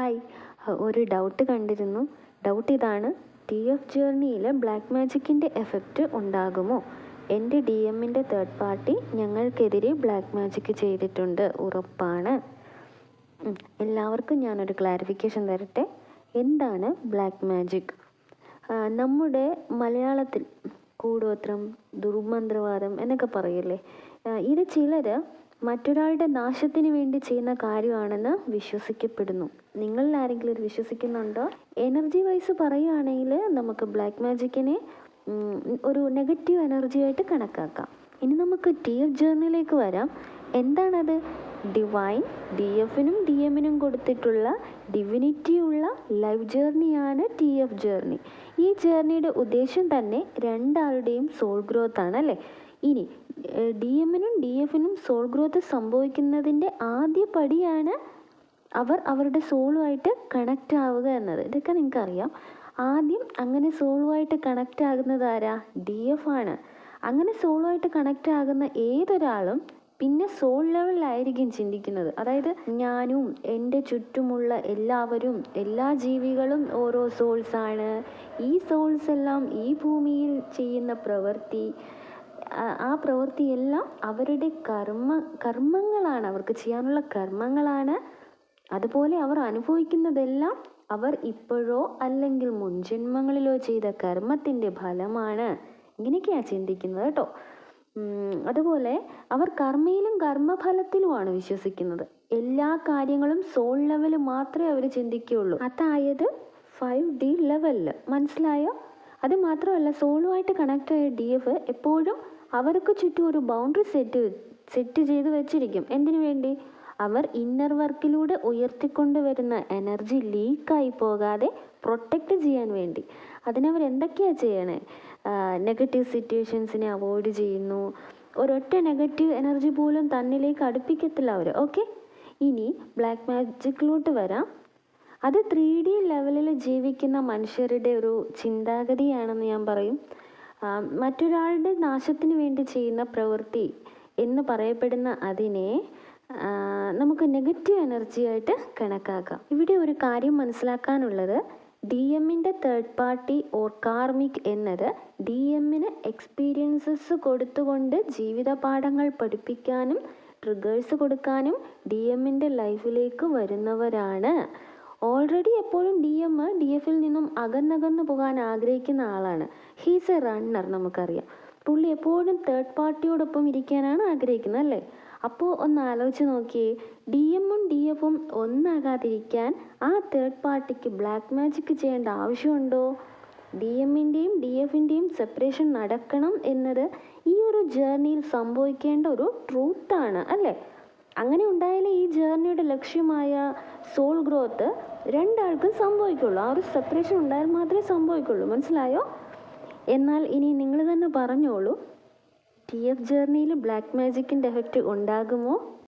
Hi ഒരു doubt കണ്ടിരുന്നു. Doubt ഇതാണ്. ടി എഫ് ജേർണിയിൽ ബ്ലാക്ക് മാജിക്കിന്റെ എഫക്റ്റ് ഉണ്ടാകുമോ? എന്റെ ഡി എമ്മിന്റെ തേർഡ് പാർട്ടി ഞങ്ങൾക്കെതിരെ ബ്ലാക്ക് മാജിക് ചെയ്തിട്ടുണ്ട്. ഉറപ്പാണ്. എല്ലാവർക്കും ഞാനൊരു ക്ലാരിഫിക്കേഷൻ തരട്ടെ. എന്താണ് ബ്ലാക്ക് മാജിക് നമ്മുടെ മലയാളത്തിൽ കൂടോത്രം ദുർമന്ത്രവാദം എന്നൊക്കെ പറയില്ലേ? ഇത് ചിലർ മറ്റൊരാളുടെ നാശത്തിന് വേണ്ടി ചെയ്യുന്ന കാര്യമാണെന്ന് വിശ്വസിക്കപ്പെടുന്നു. നിങ്ങളിൽ ആരെങ്കിലും ഇത് വിശ്വസിക്കുന്നുണ്ടോ? എനർജി വൈസ് പറയുകയാണെങ്കിൽ നമുക്ക് ബ്ലാക്ക് മാജിക്കിനെ ഒരു നെഗറ്റീവ് എനർജി ആയിട്ട് കണക്കാക്കാം. ഇനി നമുക്ക് ടി എഫ് ജേർണിയിലേക്ക് വരാം. എന്താണത്? ഡിവൈൻ ഡി എഫിനും ഡി എമ്മിനും കൊടുത്തിട്ടുള്ള ഡിവിനിറ്റി ഉള്ള ലൈഫ് ജേർണിയാണ് ടി എഫ് ജേർണി ഈ ജേർണിയുടെ ഉദ്ദേശം തന്നെ രണ്ടാളുടെയും സോൾ ഗ്രോത്ത് ആണ് അല്ലേ? ഇനി ഡി എമ്മിനും ഡി എഫിനും സോൾ ഗ്രോത്ത് സംഭവിക്കുന്നതിന്റെ ആദ്യ പടിയാണ് അവർ അവരുടെ സോളുമായിട്ട് കണക്റ്റ് ആവുക എന്നത്. ഇതൊക്കെ നിങ്ങൾക്ക് അറിയാം ആദ്യം അങ്ങനെ സോളുമായിട്ട് കണക്റ്റ് ആകുന്നത് ആരാ? ഡി എഫ് ആണ്. അങ്ങനെ സോളുമായിട്ട് കണക്റ്റ് ആകുന്ന ഏതൊരാളും പിന്നെ സോൾ ലെവലിലായിരിക്കും ചിന്തിക്കുന്നത്. അതായത് ഞാനും എന്റെ ചുറ്റുമുള്ള എല്ലാവരും എല്ലാ ജീവികളും ഓരോ സോൾസാണ് ഈ സോൾസ് എല്ലാം ഈ ഭൂമിയിൽ ചെയ്യുന്ന പ്രവൃത്തി ആ- പ്രവൃത്തിയെല്ലാം അവരുടെ കർമ്മ കർമ്മങ്ങളാണ് അവർക്ക് ചെയ്യാനുള്ള കർമ്മങ്ങളാണ്. അതുപോലെ അവർ അനുഭവിക്കുന്നതെല്ലാം അവർ ഇപ്പോഴോ അല്ലെങ്കിൽ മുൻജന്മങ്ങളിലോ ചെയ്ത കർമ്മത്തിന്റെ ഫലമാണ്. ഇങ്ങനെയൊക്കെയാണ് ചിന്തിക്കുന്നത് കേട്ടോ. അതുപോലെ അവർ കർമ്മയിലും കർമ്മഫലത്തിലുമാണ് വിശ്വസിക്കുന്നത്. എല്ലാ കാര്യങ്ങളും സോൾ ലെവൽ മാത്രമേ അവർ ചിന്തിക്കുകയുള്ളൂ. അതായത് ഫൈവ് ഡി ലെവലിൽ മനസ്സിലായോ? അത് മാത്രമല്ല സോളോ ആയിട്ട് കണക്ട് ആയ ഡി എഫ് എപ്പോഴും അവർക്ക് ചുറ്റും ഒരു ബൗണ്ടറി സെറ്റ് സെറ്റ് ചെയ്ത് വെച്ചിരിക്കും. എന്തിനു വേണ്ടി? അവർ ഇന്നർ വർക്കിലൂടെ ഉയർത്തിക്കൊണ്ടുവരുന്ന എനർജി ലീക്കായി പോകാതെ പ്രൊട്ടക്റ്റ് ചെയ്യാൻ വേണ്ടി. അതിനവർ എന്തൊക്കെയാണ് ചെയ്യണേ? നെഗറ്റീവ് സിറ്റുവേഷൻസിനെ അവോയ്ഡ് ചെയ്യുന്നു. ഒരൊറ്റ നെഗറ്റീവ് എനർജി പോലും തന്നിലേക്ക് അടുപ്പിക്കത്തില്ല അവർ ഓക്കെ ഇനി ബ്ലാക്ക് മാജിക്കിലോട്ട് വരാം. അത് ത്രീ ഡി ലെവലിൽ ജീവിക്കുന്ന മനുഷ്യരുടെ ഒരു ചിന്താഗതിയാണെന്ന് ഞാൻ പറയും. മറ്റൊരാളുടെ നാശത്തിന് വേണ്ടി ചെയ്യുന്ന പ്രവൃത്തി എന്ന് പറയപ്പെടുന്ന അതിനെ നമുക്ക് നെഗറ്റീവ് എനർജി ആയിട്ട് കണക്കാക്കാം. ഇവിടെ ഒരു കാര്യം മനസ്സിലാക്കാനുള്ളത്. ഡി എമ്മിന്റെ തേർഡ് പാർട്ടി ഓർ കാർമിക് എന്നത് ഡി എമ്മിന് എക്സ്പീരിയൻസസ് കൊടുത്തുകൊണ്ട് ജീവിത പാഠങ്ങൾ പഠിപ്പിക്കാനും ട്രിഗേഴ്സ് കൊടുക്കാനും ഡി എമ്മിന്റെ ലൈഫിലേക്ക് വരുന്നവരാണ്. ഓൾറെഡി എപ്പോഴും ഡി എം ഡി എഫിൽ നിന്നും അകന്നകന്നു പോകാൻ ആഗ്രഹിക്കുന്ന ആളാണ്. ഹീസ് എ റണ്ണർ നമുക്കറിയാം. പുള്ളി എപ്പോഴും തേർഡ് പാർട്ടിയോടൊപ്പം ഇരിക്കാനാണ് ആഗ്രഹിക്കുന്നത് അല്ലേ? അപ്പോൾ ഒന്ന് ആലോചിച്ച് നോക്കിയേ. ഡി എമ്മും ഡി എഫും ഒന്നാകാതിരിക്കാൻ ആ തേർഡ് പാർട്ടിക്ക് ബ്ലാക്ക് മാജിക് ചെയ്യേണ്ട ആവശ്യമുണ്ടോ? ഡി എമ്മിന്റെയും ഡി എഫിന്റെയും സെപ്പറേഷൻ നടക്കണം എന്നത് ഈ ഒരു ജേർണിയിൽ സംഭവിക്കേണ്ട ഒരു ട്രൂത്താണ് അല്ലേ? അങ്ങനെ ഉണ്ടായാലേ ഈ ജേർണിയുടെ ലക്ഷ്യമായ സോൾ ഗ്രോത്ത് രണ്ടാൾക്കും സംഭവിക്കുള്ളൂ. ആ ഒരു സെപ്പറേഷൻ ഉണ്ടായാൽ മാത്രമേ സംഭവിക്കുള്ളൂ. മനസ്സിലായോ? എന്നാൽ ഇനി നിങ്ങൾ തന്നെ പറഞ്ഞോളൂ ടി എഫ് ജേർണിയിൽ ബ്ലാക്ക് മാജിക്കിന്റെ എഫക്റ്റ് ഉണ്ടാകുമോ?